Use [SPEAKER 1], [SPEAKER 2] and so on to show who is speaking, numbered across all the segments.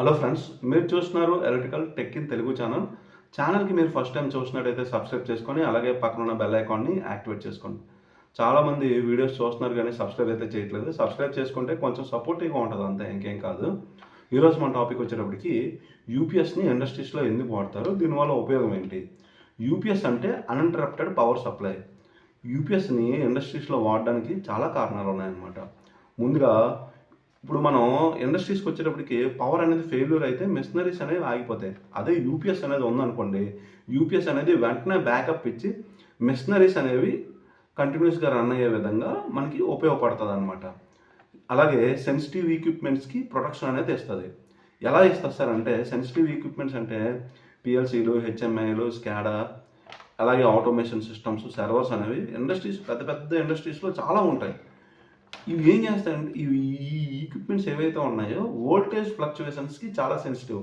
[SPEAKER 1] Hello friends మీరు చూస్తున్నారు electrical tech in Telugu channel. ఛానల్కి మీరు ఫస్ట్ టైం చూసినట్టయితే సబ్స్క్రైబ్ చేసుకొని అలాగే పక్కన ఉన్న బెల్ ఐకాన్ని యాక్టివేట్ చేసుకోండి. చాలామంది వీడియోస్ చూస్తున్నారు కానీ సబ్స్క్రైబ్ అయితే చేయట్లేదు. సబ్స్క్రైబ్ చేసుకుంటే కొంచెం సపోర్టివ్గా ఉంటుంది అంతే ఇంకేం కాదు. ఈరోజు మన టాపిక్ వచ్చేటప్పటికి యూపీఎస్ని ఇండస్ట్రీస్లో ఎందుకు వాడతారు? దీనివల్ల ఉపయోగం ఏంటి? యూపీఎస్ అంటే అన్ఇంటరప్టెడ్ పవర్ సప్లై యూపీఎస్ని ఇండస్ట్రీస్లో వాడడానికి చాలా కారణాలు ఉన్నాయన్నమాట. ముందుగా ఇప్పుడు మనం ఇండస్ట్రీస్కి వచ్చేటప్పటికి పవర్ అనేది ఫెయిల్యూర్ అయితే మిషనరీస్ అనేవి ఆగిపోతాయి. అదే యూపీఎస్ అనేది ఉందనుకోండి యూపీఎస్ అనేది వెంటనే బ్యాకప్ ఇచ్చి మిషనరీస్ అనేవి కంటిన్యూస్గా రన్ అయ్యే విధంగా మనకి ఉపయోగపడుతుంది అనమాట అలాగే సెన్సిటివ్ ఎక్విప్మెంట్స్కి ప్రొటెక్షన్ అనేది ఇస్తుంది. ఎలా ఇస్తారు సార్ అంటే సెన్సిటివ్ ఎక్విప్మెంట్స్ అంటే పిఎల్సీలు హెచ్ఎంఐలు స్కాడా అలాగే ఆటోమేషన్ సిస్టమ్స్ సర్వర్స్ అనేవి ఇండస్ట్రీస్ పెద్ద పెద్ద ఇండస్ట్రీస్లో చాలా ఉంటాయి. ఇవి ఏం చేస్తాయంటే ఇవి ఈ ఎక్విప్మెంట్స్ ఏవైతే ఉన్నాయో వోల్టేజ్ ఫ్లక్చువేషన్స్కి చాలా సెన్సిటివ్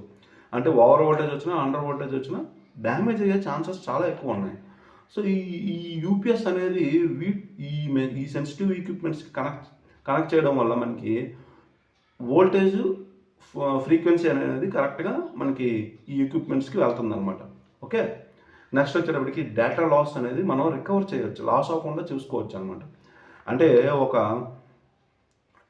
[SPEAKER 1] అంటే ఓవర్ వోల్టేజ్ వచ్చినా అండర్ వోల్టేజ్ వచ్చినా డ్యామేజ్ అయ్యే ఛాన్సెస్ చాలా ఎక్కువ ఉన్నాయి. సో ఈ ఈ యూపీఎస్ అనేది వీ ఈ ఈ సెన్సిటివ్ ఈక్విప్మెంట్స్కి కనెక్ట్ కనెక్ట్ చేయడం వల్ల మనకి వోల్టేజ్ ఫ్రీక్వెన్సీ అనేది కరెక్ట్గా మనకి ఈ ఎక్విప్మెంట్స్కి వెళ్తుంది అనమాట ఓకే నెక్స్ట్ వచ్చేటప్పటికి డేటా లాస్ అనేది మనం రికవర్ చేయొచ్చు లాస్ అవ్వకుండా చూసుకోవచ్చు అనమాట అంటే ఒక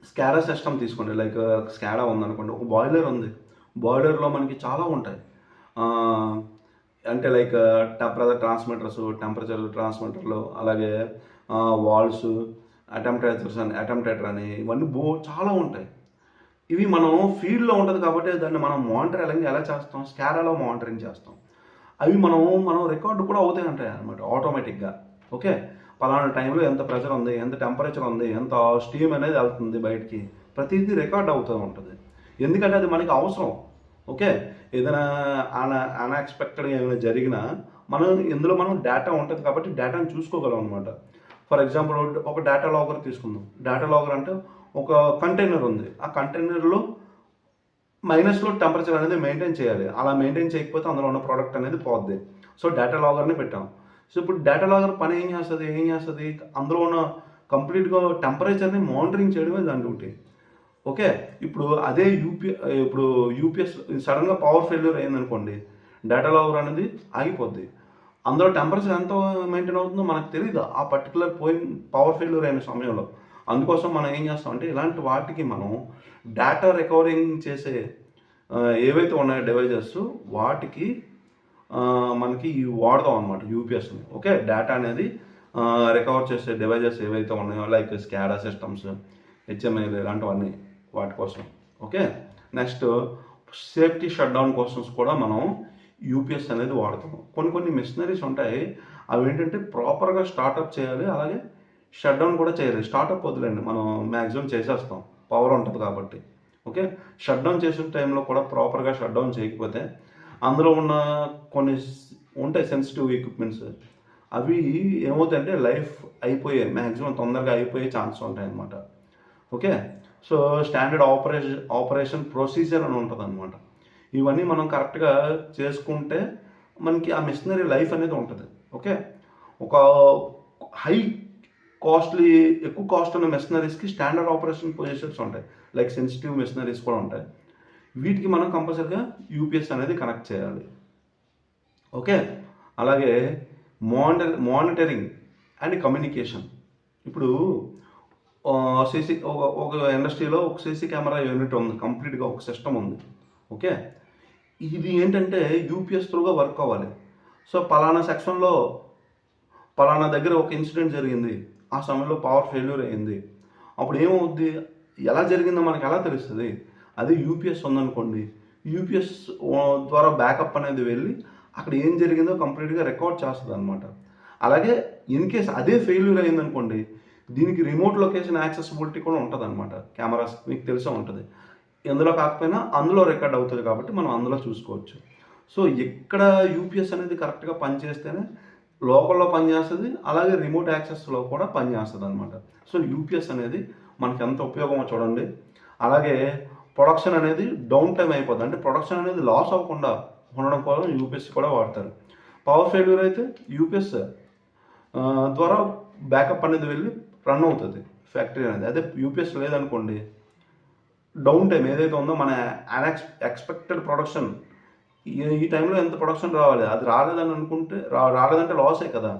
[SPEAKER 1] స్కాడా సిస్టమ్ తీసుకోండి. లైక్ స్కాడా ఉందనుకోండి ఒక బాయిలర్ ఉంది. బాయిలర్లో మనకి చాలా ఉంటాయి. అంటే లైక్ టెంపరేచర్ ట్రాన్స్మిటర్స్ టెంపరేచర్ ట్రాన్స్మిటర్లు అలాగే వాల్స్ అటెంపరేచర్స్ అని అటెంప్టేటర్ అని ఇవన్నీ బో చాలా ఉంటాయి. ఇవి మనం ఫీల్డ్లో ఉంటుంది కాబట్టి దాన్ని మనం మానిటరింగ్ ఎలా చేస్తాం? స్కాడాలో మానిటరింగ్ చేస్తాం. అవి మనం మనం రికార్డు కూడా అవుతాయి అంటాయి అనమాట ఆటోమేటిక్గా. ఓకే? పలానా టైంలో ఎంత ప్రెషర్ ఉంది ఎంత టెంపరేచర్ ఉంది ఎంత స్టీమ్ అనేది వెళ్తుంది బయటికి. ప్రతిదీ రికార్డ్ అవుతూ ఉంటుంది. ఎందుకంటే అది మనకి అవసరం. ఓకే? ఏదైనా అన అన్ఎక్స్పెక్టెడ్గా ఏమైనా జరిగినా మనం ఇందులో మనం డేటా ఉంటుంది కాబట్టి డేటాను చూసుకోగలం అనమాట ఫర్ ఎగ్జాంపుల్ ఒక డేటా లాగర్ తీసుకుందాం. డేటా లాగర్ అంటే ఒక కంటైనర్ ఉంది. ఆ కంటైనర్లో మైనస్లో టెంపరేచర్ అనేది మెయింటైన్ చేయాలి. అలా మెయింటైన్ చేయకపోతే అందులో ఉన్న ప్రోడక్ట్ అనేది పోద్ది. సో డేటా లాగర్ని పెట్టాం. సో ఇప్పుడు డేటా లాగర్ పని ఏం చేస్తుంది? ఏం చేస్తుంది? అందులో ఉన్న కంప్లీట్గా టెంపరేచర్ని మానిటరింగ్ చేయడమే దాని డ్యూటీ ఓకే? ఇప్పుడు అదే యూపీ ఇప్పుడు యూపీఎస్ సడన్గా పవర్ ఫెయిల్యూర్ అయిందనుకోండి డేటా లాగర్ అనేది ఆగిపోద్ది. అందులో టెంపరేచర్ ఎంత మెయింటైన్ అవుతుందో మనకు తెలియదు ఆ పర్టికులర్ పోయిన పవర్ ఫెయిల్యూర్ అయిన సమయంలో. అందుకోసం మనం ఏం చేస్తాం అంటే ఇలాంటి వాటికి మనం డేటా రికవరింగ్ చేసే ఏవైతే ఉన్నాయో డివైజెస్ వాటికి మనకి ఇవి వాడదాం అనమాట యూపీఎస్ని ఓకే డేటా అనేది రికవర్ చేసే డివైజెస్ ఏవైతే ఉన్నాయో లైక్ స్కాడా సిస్టమ్స్ హెచ్ఎంఐలు ఇలాంటివన్నీ వాటి కోసం. Okay next safety shut down questions కూడా మనం యూపీఎస్ అనేది వాడతాం. కొన్ని కొన్ని మిషనరీస్ ఉంటాయి అవి ఏంటంటే ప్రాపర్గా స్టార్ట్అప్ చేయాలి అలాగే షట్ డౌన్ కూడా చేయాలి. స్టార్ట్అప్ వదిలేండి మనం మ్యాక్సిమం చేసేస్తాం. పవర్ ఉంటుంది కాబట్టి. ఓకే షట్ డౌన్ చేసిన టైంలో కూడా ప్రాపర్గా షట్ డౌన్ చేయకపోతే అందులో ఉన్న కొన్ని ఉంటాయి సెన్సిటివ్ ఎక్విప్మెంట్స్ అవి ఏమవుతాయంటే లైఫ్ అయిపోయే మ్యాక్సిమం తొందరగా అయిపోయే ఛాన్స్ ఉంటాయి అన్నమాట okay so standard operation operation procedure అని ఉంటుంది అనమాట ఇవన్నీ మనం కరెక్ట్గా చేసుకుంటే మనకి ఆ మిషనరీ లైఫ్ అనేది ఉంటుంది. ఓకే ఒక హై కాస్ట్లీ ఎక్కువ కాస్ట్ ఉన్న మెషనరీస్కి స్టాండర్డ్ ఆపరేషన్ పొజిషన్స్ ఉంటాయి. లైక్ సెన్సిటివ్ మెషనరీస్ కూడా ఉంటాయి. వీటికి మనం కంపల్సరీగా యూపీఎస్ అనేది కనెక్ట్ చేయాలి. ఓకే? అలాగే మానిటర్ మానిటరింగ్ అండ్ కమ్యూనికేషన్. ఇప్పుడు సీసీ ఒక ఒక ఇండస్ట్రీలో ఒక సీసీ కెమెరా యూనిట్ ఉంది కంప్లీట్గా ఒక సిస్టమ్ ఉంది. ఓకే? ఇది ఏంటంటే యూపీఎస్ త్రూగా వర్క్ అవ్వాలి. సో పలానా సెక్షన్లో పలానా దగ్గర ఒక ఇన్సిడెంట్ జరిగింది. ఆ సమయంలో పవర్ ఫెయిల్యూర్ అయింది. అప్పుడు ఏమవుద్ది? ఎలా జరిగిందో మనకి ఎలా తెలుస్తుంది? అదే యూపీఎస్ ఉందనుకోండి. యూపీఎస్ ద్వారా బ్యాకప్ అనేది వెళ్ళి అక్కడ ఏం జరిగిందో కంప్లీట్గా రికార్డ్ చేస్తుంది అనమాట అలాగే ఇన్ కేస్ అదే ఫెయిల్యూర్ అయిందనుకోండి దీనికి రిమోట్ లొకేషన్ యాక్సెసిబిలిటీ కూడా ఉంటుంది అనమాట కెమెరాస్ మీకు తెలిసే ఉంటుంది. ఎందులో కాకపోయినా అందులో రికార్డ్ అవుతుంది కాబట్టి మనం అందులో చూసుకోవచ్చు. సో ఎక్కడ యూపీఎస్ అనేది కరెక్ట్గా పనిచేస్తేనే లోకల్లో పనిచేస్తుంది అలాగే రిమోట్ యాక్సెస్లో కూడా పనిచేస్తుంది అనమాట సో యూపీఎస్ అనేది మనకి ఎంత ఉపయోగమో చూడండి. అలాగే ప్రొడక్షన్ అనేది డౌన్ టైం అయిపోతుంది అంటే ప్రొడక్షన్ అనేది లాస్ అవ్వకుండా ఉండడం కోసం యూపీఎస్సీ కూడా వాడతారు. పవర్ ఫెయిల్యూర్ అయితే యూపీఎస్ ద్వారా బ్యాకప్ అనేది వెళ్ళి రన్ అవుతుంది ఫ్యాక్టరీ అనేది. అదే యూపీఎస్ లేదనుకోండి డౌన్ టైం ఏదైతే ఉందో మన అన్ఎక్స్ ఎక్స్పెక్టెడ్ ప్రొడక్షన్ ఈ ఈ టైంలో ఎంత ప్రొడక్షన్ రావాలి? అది రాలేదని అనుకుంటే రా రాలేదంటే లాసే కదా.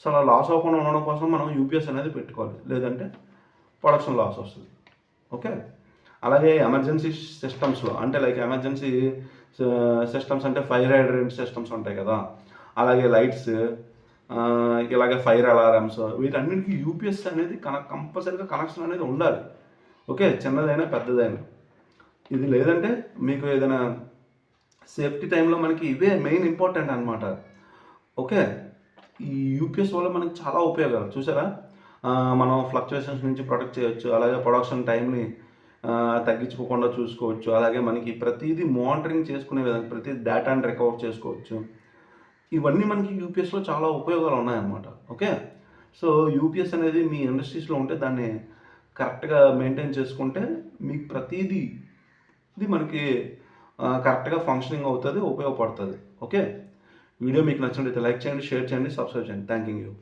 [SPEAKER 1] సో అలా లాస్ అవ్వకుండా ఉండడం కోసం మనం యూపీఎస్ అనేది పెట్టుకోవాలి. లేదంటే ప్రొడక్షన్ లాస్ వస్తుంది. ఓకే? అలాగే ఎమర్జెన్సీ సిస్టమ్స్లో అంటే లైక్ ఎమర్జెన్సీ సిస్టమ్స్ అంటే ఫైర్ హైడ్రెంట్ సిస్టమ్స్ ఉంటాయి కదా. అలాగే లైట్స్ ఇలాగే ఫైర్ అలారమ్స్ వీటన్నిటికీ యూపీఎస్ అనేది కన కంపల్సరీగా కనెక్షన్ అనేది ఉండాలి. ఓకే చిన్నదైనా పెద్దదైనా. ఇది లేదంటే మీకు ఏదైనా సేఫ్టీ టైంలో మనకి ఇవే మెయిన్ ఇంపార్టెంట్ అనమాట ఓకే ఈ యూపీఎస్ వల్ల మనకి చాలా ఉపయోగాలు. చూసారా? మనం ఫ్లక్చుయేషన్స్ నుంచి ప్రొటెక్ట్ చేయొచ్చు అలాగే ప్రొడక్షన్ టైంని తగ్గించుకోకుండా చూసుకోవచ్చు. అలాగే మనకి ప్రతిదీ మానిటరింగ్ చేసుకునే విధంగా ప్రతి డేటాని రికవర్ చేసుకోవచ్చు. ఇవన్నీ మనకి యూపీఎస్లో చాలా ఉపయోగాలు ఉన్నాయన్నమాట. ఓకే? సో యూపీఎస్ అనేది మీ ఇండస్ట్రీస్లో ఉంటే దాన్ని కరెక్ట్గా మెయింటైన్ చేసుకుంటే మీకు ప్రతిదీ ఇది మనకి కరెక్ట్గా ఫంక్షనింగ్ అవుతుంది ఉపయోగపడుతుంది. ఓకే? వీడియో మీకు నచ్చినట్లయితే లైక్ చేయండి షేర్ చేయండి సబ్స్క్రైబ్ చేయండి. Thank you